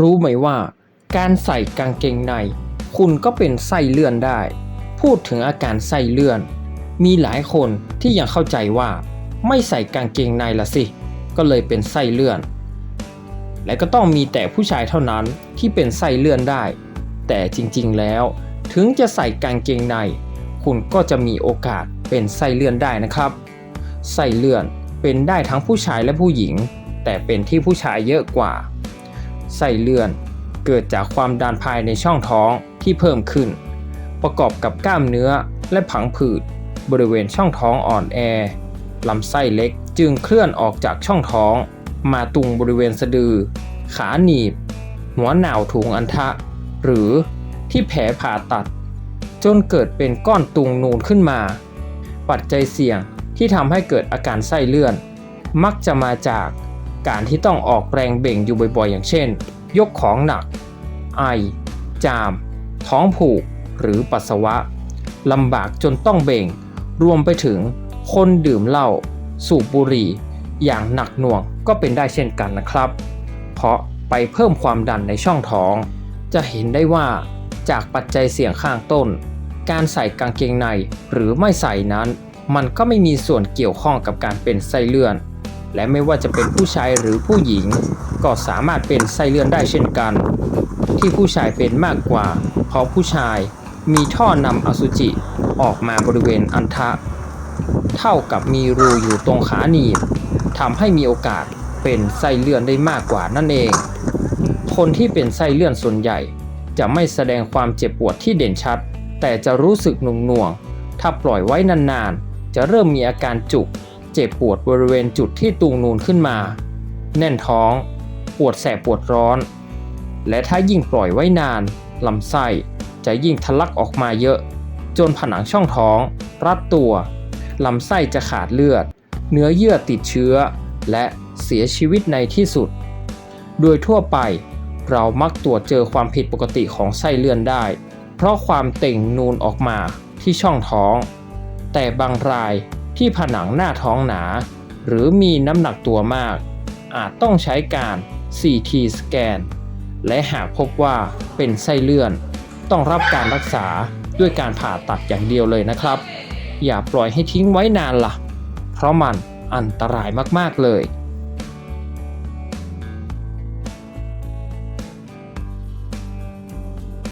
รู้ไหมว่า การใส่กางเกงใน คุณก็เป็นไส้เลื่อนได้ พูดถึงอาการไส้เลื่อน มีหลายคนที่ยังเข้าใจว่า ไม่ใส่กางเกงในละสิ ก็เลยเป็นไส้เลื่อน และก็ต้องมีแต่ผู้ชายเท่านั้นที่เป็นไส้เลื่อนได้ แต่จริงๆแล้ว ถึงจะใส่กางเกงใน คุณก็จะมีโอกาสเป็นไส้เลื่อนได้นะครับไส้เลื่อนเป็นได้ทั้งผู้ชายและผู้หญิง แต่เป็นที่ผู้ชายเยอะกว่า ไส้เลื่อน เกิดจากความดันภายในช่องท้องที่เพิ่มขึ้น ประกอบกับกล้ามเนื้อและผังผืดบริเวณช่องท้องอ่อนแอลำไส้เล็กจึงเคลื่อนออกจากช่องท้อง มาตุงบริเวณสะดือ ขาหนีบ หัวหนาวถุงอันทะ หรือที่แผลผ่าตัด จนเกิดเป็นก้อนตุงนูนขึ้นมา ปัจจัยเสี่ยงที่ทำให้เกิดอาการไส้เลื่อน มักจะมาจาก การที่ต้องออกแรงเบ่งอยู่บ่อยๆ อย่างเช่น ยกของหนัก ไอ จาม ท้องผูก หรือปัสสาวะลำบากจนต้องเบ่ง รวมไปถึงคนดื่มเหล้าสูบบุหรี่ อย่างหนักหน่วงก็เป็นได้เช่นกันนะครับ เพราะไปเพิ่มความดันในช่องท้อง จะเห็นได้ว่าจากปัจจัยเสี่ยงข้างต้น การใส่กางเกงในหรือไม่ใส่นั้น มันก็ไม่มีส่วนเกี่ยวข้องกับการเป็นไส้เลื่อน และไม่ว่าจะเป็นผู้ชายหรือผู้หญิง ก็สามารถเป็นไส้เลื่อนได้เช่นกัน ที่ผู้ชายเป็นมากกว่า เพราะผู้ชายมีท่อนำอสุจิออกมาบริเวณอันทะ เท่ากับมีรูอยู่ตรงขาหนีบทำให้มีโอกาสเป็นไส้เลื่อนได้มากกว่านั่นเอง คนที่เป็นไส้เลื่อนส่วนใหญ่ จะไม่แสดงความเจ็บปวดที่เด่นชัด แต่จะรู้สึกหน่วงๆถ้าปล่อยไว้นานๆ จะเริ่มมีอาการจุก เจ็บปวดบริเวณจุดที่ตุงนูนขึ้นมา แน่นท้อง ปวดแสบปวดร้อน และถ้ายิ่งปล่อยไว้นานลำไส้จะยิ่งทะลักออกมาเยอะ จนผนังช่องท้อง รัดตัวลำไส้จะขาดเลือด เนื้อเยื่อติดเชื้อ และเสียชีวิตในที่สุด โดยทั่วไปเรามักตรวจเจอความผิดปกติของไส้เลื่อนได้ เพราะความเต่งนูนออกมาที่ช่องท้อง แต่บางราย ที่ผนังหน้าท้องหนา หรือมีน้ำหนักตัวมาก อาจต้องใช้การ CT สแกน และหากพบว่าเป็นไส้เลื่อน ต้องรับการรักษาด้วยการผ่าตัดอย่างเดียวเลยนะครับ อย่าปล่อยให้ทิ้งไว้นานละ่ะ เพราะมันอันตรายมากๆเลย